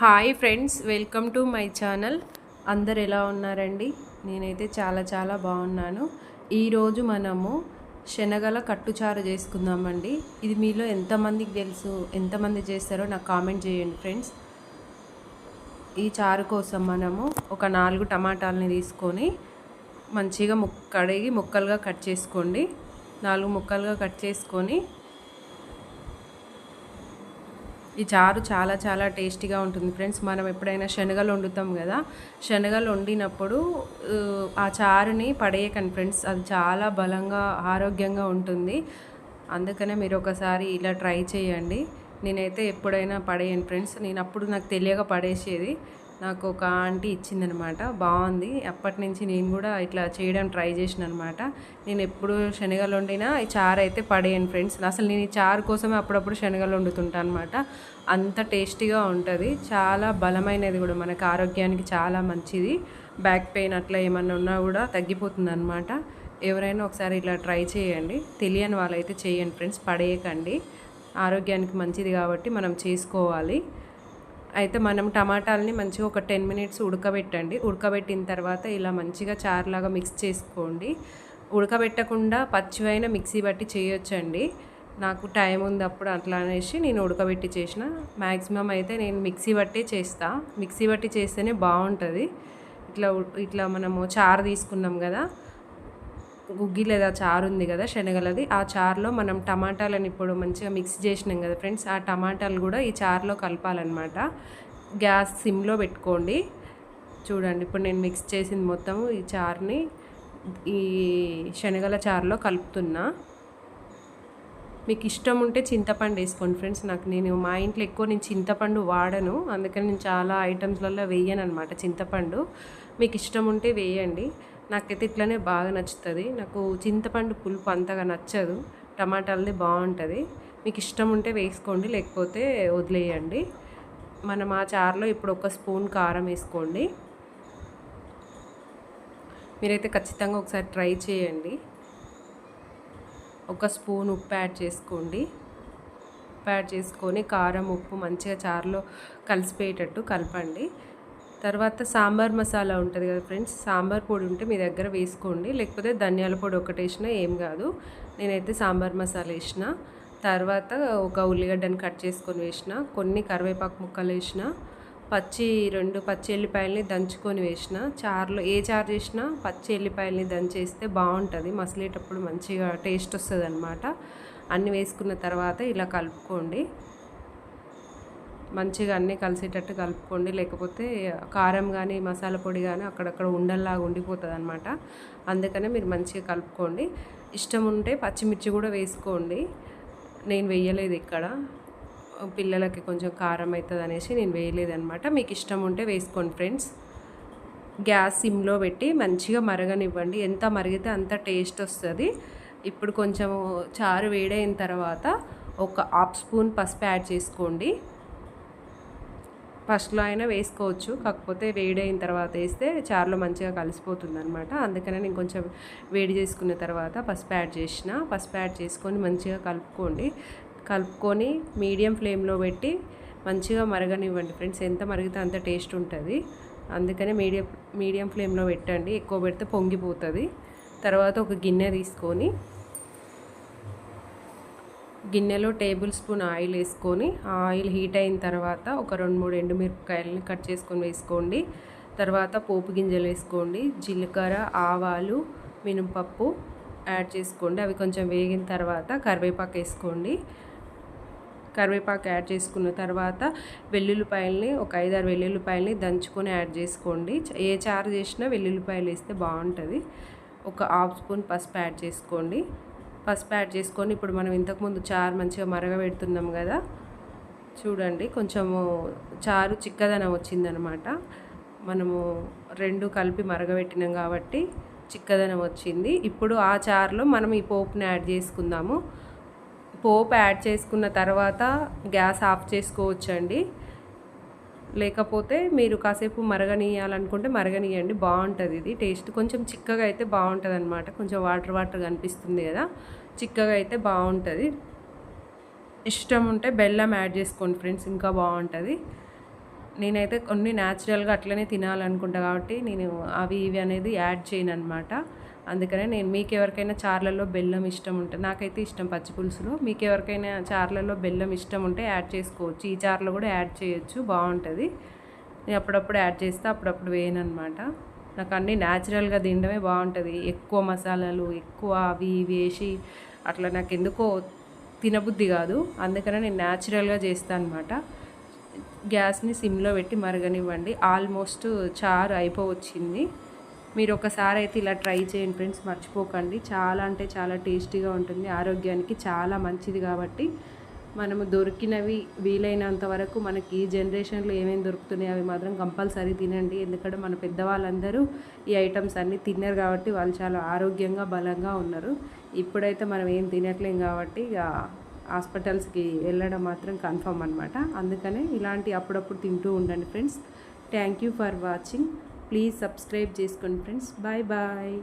Hi friends welcome to my channel. అందరు ఎలా ఉన్నారండి? నేనైతే చాలా చాలా బాగున్నాను. ఈరోజు మనము శనగల కట్టుచారు చేసుకుందామండి. ఇది మీలో ఎంతమందికి తెలుసు? ఎంతమంది చేస్తారో నాకు కామెంట్ చేయండి ఫ్రెండ్స్. ఈ చారు కోసం మనము ఒక నాలుగు టమాటాలని తీసుకొని మంచిగా ముక్ కడిగి ముక్కలుగా కట్ చేసుకోండి. నాలుగు ముక్కలుగా కట్ చేసుకొని ఈ చారు చాలా చాలా టేస్టీగా ఉంటుంది ఫ్రెండ్స్. మనం ఎప్పుడైనా శనగలు వండుతాం కదా శనగలు వండినప్పుడు ఆ చారుని పడేయకండి ఫ్రెండ్స్. అది చాలా బలంగా ఆరోగ్యంగా ఉంటుంది. అందుకనే మీరు ఒకసారి ఇలా ట్రై చేయండి. నేనైతే ఎప్పుడైనా పడేయను ఫ్రెండ్స్. నేను అప్పుడు నాకు తెలియక పడేసేది. నాకు ఒక ఆంటీ ఇచ్చిందనమాట. బాగుంది. అప్పటి నుంచి నేను కూడా ఇట్లా చేయడం ట్రై చేసిన అనమాట నేను ఎప్పుడు శనగలు వండినా ఈ చారు అయితే పడేయను ఫ్రెండ్స్. అసలు నేను ఈ చారు కోసమే అప్పుడప్పుడు శనగలు వండుతుంటాను అనమాట అంత టేస్టీగా ఉంటుంది. చాలా బలమైనది కూడా. మనకు ఆరోగ్యానికి చాలా మంచిది. బ్యాక్ పెయిన్ అట్లా ఏమన్నా ఉన్నా కూడా తగ్గిపోతుంది అనమాట ఎవరైనా ఒకసారి ఇట్లా ట్రై చేయండి. తెలియని వాళ్ళైతే చేయండి ఫ్రెండ్స్. పడేయకండి. ఆరోగ్యానికి మంచిది కాబట్టి మనం చేసుకోవాలి. అయితే మనం టమాటాలని మంచిగా ఒక టెన్ మినిట్స్ ఉడకబెట్టండి. ఉడకబెట్టిన తర్వాత ఇలా మంచిగా చారులాగా మిక్స్ చేసుకోండి. ఉడకబెట్టకుండా పచ్చివైన మిక్సీ బట్టి చేయొచ్చండి. నాకు టైం ఉంది అప్పుడు అట్లా అనేసి నేను ఉడకబెట్టి చేసిన. మ్యాక్సిమం అయితే నేను మిక్సీ బట్టి చేస్తా. మిక్సీ బట్టి చేస్తేనే బాగుంటుంది. ఇట్లా ఇట్లా మనము చారు తీసుకున్నాం కదా గుగ్గి లేదా చారు ఉంది కదా శనగలది ఆ చారులో మనం టమాటాలను ఇప్పుడు మంచిగా మిక్స్ చేసినాం కదా ఫ్రెండ్స్ ఆ టమాటాలు కూడా ఈ చారులో కలపాలన్నమాట. గ్యాస్ సిమ్లో పెట్టుకోండి. చూడండి ఇప్పుడు నేను మిక్స్ చేసింది మొత్తం ఈ చారుని ఈ శనగల చారులో కలుపుతున్నా. మీకు ఇష్టం ఉంటే చింతపండు వేసుకోండి ఫ్రెండ్స్ నాకు నేను మా ఇంట్లో ఎక్కువ నేను చింతపండు వాడను అందుకని నేను చాలా ఐటమ్స్లలో వేయను అనమాట చింతపండు. మీకు ఇష్టం ఉంటే వేయండి. నాకైతే ఇట్లనే బాగా నచ్చుతుంది. నాకు చింతపండు పులుపు అంతగా నచ్చదు. టమాటాలది బాగుంటుంది. మీకు ఇష్టం ఉంటే వేసుకోండి లేకపోతే వదిలేయండి. మనం ఆ చారులో ఇప్పుడు ఒక స్పూన్ కారం వేసుకోండి. మీరైతే ఖచ్చితంగా ఒకసారి ట్రై చేయండి. ఒక స్పూన్ ఉప్పు యాడ్ చేసుకోండి. ఉప్పు యాడ్ చేసుకొని కారం ఉప్పు మంచిగా చారులో కలిసిపోయేటట్టు కలపండి. తర్వాత సాంబార్ మసాలా ఉంటుంది కదా ఫ్రెండ్స్ సాంబార్ పొడి ఉంటే మీ దగ్గర వేసుకోండి. లేకపోతే ధనియాల పొడి ఒకటి వేసినా ఏం కాదు. నేనైతే సాంబార్ మసాలా వేసిన. తర్వాత ఒక ఉల్లిగడ్డని కట్ చేసుకొని వేసిన. కొన్ని కరివేపాకు ముక్కలు వేసిన. పచ్చి రెండు పచ్చి ఎల్లిపాయలని దంచుకొని వేసిన. చారులో ఏ చారు చేసినా పచ్చి ఎల్లిపాయలని దంచేస్తే బాగుంటుంది. మసలేటప్పుడు మంచిగా టేస్ట్ వస్తుంది అన్నమాట అన్నీ వేసుకున్న తర్వాత ఇలా కలుపుకోండి. మంచిగా అన్నీ కలిసేటట్టు కలుపుకోండి. లేకపోతే కారం కానీ మసాలా పొడి కానీ అక్కడక్కడ ఉండల్లాగా ఉండిపోతుంది అనమాట అందుకనే మీరు మంచిగా కలుపుకోండి. ఇష్టం ఉంటే పచ్చిమిర్చి కూడా వేసుకోండి. నేను వేయలేదు ఇక్కడ. పిల్లలకి కొంచెం కారం అవుతుంది అనేసి నేను వేయలేదు అనమాట మీకు ఇష్టం ఉంటే వేసుకోండి ఫ్రెండ్స్. గ్యాస్ సిమ్లో పెట్టి మంచిగా మరగనివ్వండి. ఎంత మరిగితే అంత టేస్ట్ వస్తుంది. ఇప్పుడు కొంచెం చారు వేడైన తర్వాత ఒక హాఫ్ స్పూన్ పసుపు యాడ్ చేసుకోండి. ఫస్ట్లో అయినా వేసుకోవచ్చు. కాకపోతే వేడి అయిన తర్వాత వేస్తే చారులో మంచిగా కలిసిపోతుంది అనమాట అందుకనే నేను కొంచెం వేడి చేసుకున్న తర్వాత పసుపు యాడ్ చేసిన. పసుపు యాడ్ చేసుకొని మంచిగా కలుపుకోండి. కలుపుకొని మీడియం ఫ్లేమ్లో పెట్టి మంచిగా మరగనివ్వండి ఫ్రెండ్స్. ఎంత మరిగితే అంత టేస్ట్ ఉంటుంది. అందుకనే మీడియం మీడియం ఫ్లేమ్లో పెట్టండి. ఎక్కువ పెడితే పొంగిపోతుంది. తర్వాత ఒక గిన్నె తీసుకొని గిన్నెలో టేబుల్ స్పూన్ ఆయిల్ వేసుకొని ఆ ఆయిల్ హీట్ అయిన తర్వాత ఒక రెండు మూడు ఎండుమిరపకాయలని కట్ చేసుకొని వేసుకోండి. తర్వాత పోపు గింజలు వేసుకోండి. జీలకర్ర ఆవాలు మినపప్పు యాడ్ చేసుకోండి. అవి కొంచెం వేగిన తర్వాత కరివేపాకు వేసుకోండి. కరివేపాకు యాడ్ చేసుకున్న తర్వాత వెల్లుల్లిపాయలని ఒక ఐదారు వెల్లుల్లిపాయలని దంచుకొని యాడ్ చేసుకోండి. ఏ చారు చేసినా వెల్లుల్లిపాయలు వేస్తే బాగుంటుంది. ఒక హాఫ్ స్పూన్ పసుపు యాడ్ చేసుకోండి. పసుపు యాడ్ చేసుకొని ఇప్పుడు మనం ఇంతకుముందు చారు మంచిగా మరగబెడుతున్నాం కదా చూడండి కొంచెము చారు చిక్కదనం వచ్చిందనమాట. మనము రెండు కలిపి మరగబెట్టినాం కాబట్టి చిక్కదనం వచ్చింది. ఇప్పుడు ఆ చారులో మనం ఈ పోపుని యాడ్ చేసుకుందాము. పోపు యాడ్ చేసుకున్న తర్వాత గ్యాస్ ఆఫ్ చేసుకోవచ్చండి. లేకపోతే మీరు కాసేపు మరగనీయాలనుకుంటే మరగనీయండి బాగుంటుంది ఇది. టేస్ట్ కొంచెం చిక్కగా అయితే బాగుంటుంది అనమాట కొంచెం వాటర్ వాటర్ కనిపిస్తుంది కదా చిక్కగా అయితే బాగుంటుంది. ఇష్టం ఉంటే బెల్లం యాడ్ చేసుకోండి ఫ్రెండ్స్ ఇంకా బాగుంటుంది. నేనైతే కొన్ని న్యాచురల్గా అట్లనే తినాలనుకుంటా కాబట్టి నేను అవి ఇవి అనేది యాడ్ చేయను అనమాట అందుకనే నేను మీకు ఎవరికైనా చార్లలో బెల్లం ఇష్టం ఉంటే నాకైతే ఇష్టం పచ్చి పులుసులో. మీకు ఎవరికైనా చార్లలో బెల్లం ఇష్టం ఉంటే యాడ్ చేసుకోవచ్చు. ఈ చార్లో కూడా యాడ్ చేయొచ్చు బాగుంటుంది. నేను అప్పుడప్పుడు యాడ్ చేస్తే అప్పుడప్పుడు వేయను అనమాట నాకు అన్నీ న్యాచురల్గా తినడమే బాగుంటుంది. ఎక్కువ మసాలాలు ఎక్కువ అవి ఇవి వేసి అట్లా నాకు ఎందుకో తినబుద్ధి కాదు. అందుకనే నేను న్యాచురల్గా చేస్తాను అనమాట గ్యాస్ని సిమ్లో పెట్టి మరగనివ్వండి. ఆల్మోస్ట్ చారు అయిపోవచ్చింది. మీరు ఒకసారి అయితే ఇలా ట్రై చేయండి ఫ్రెండ్స్ మర్చిపోకండి. చాలా అంటే చాలా టేస్టీగా ఉంటుంది ఆరోగ్యానికి చాలా మంచిది కాబట్టి మనము దొరికినవి వీలైనంత వరకు మనకి ఈ జనరేషన్లో ఏమేమి దొరుకుతున్నాయి అవి మాత్రం కంపల్సరీ తినండి. ఎందుకంటే మన పెద్దవాళ్ళందరూ ఈ ఐటమ్స్ అన్నీ తిన్నారు కాబట్టి వాళ్ళు చాలా ఆరోగ్యంగా బలంగా ఉన్నారు. ఇప్పుడైతే మనం ఏం తినట్లేం కాబట్టి ఇక హాస్పిటల్స్కి వెళ్ళడం మాత్రం కన్ఫర్మ్ అనమాట అందుకనే ఇలాంటి అప్పుడప్పుడు తింటూ ఉండండి friends. Thank you for watching. Please subscribe చేసుకోండి ఫ్రెండ్స్ బాయ్ బాయ్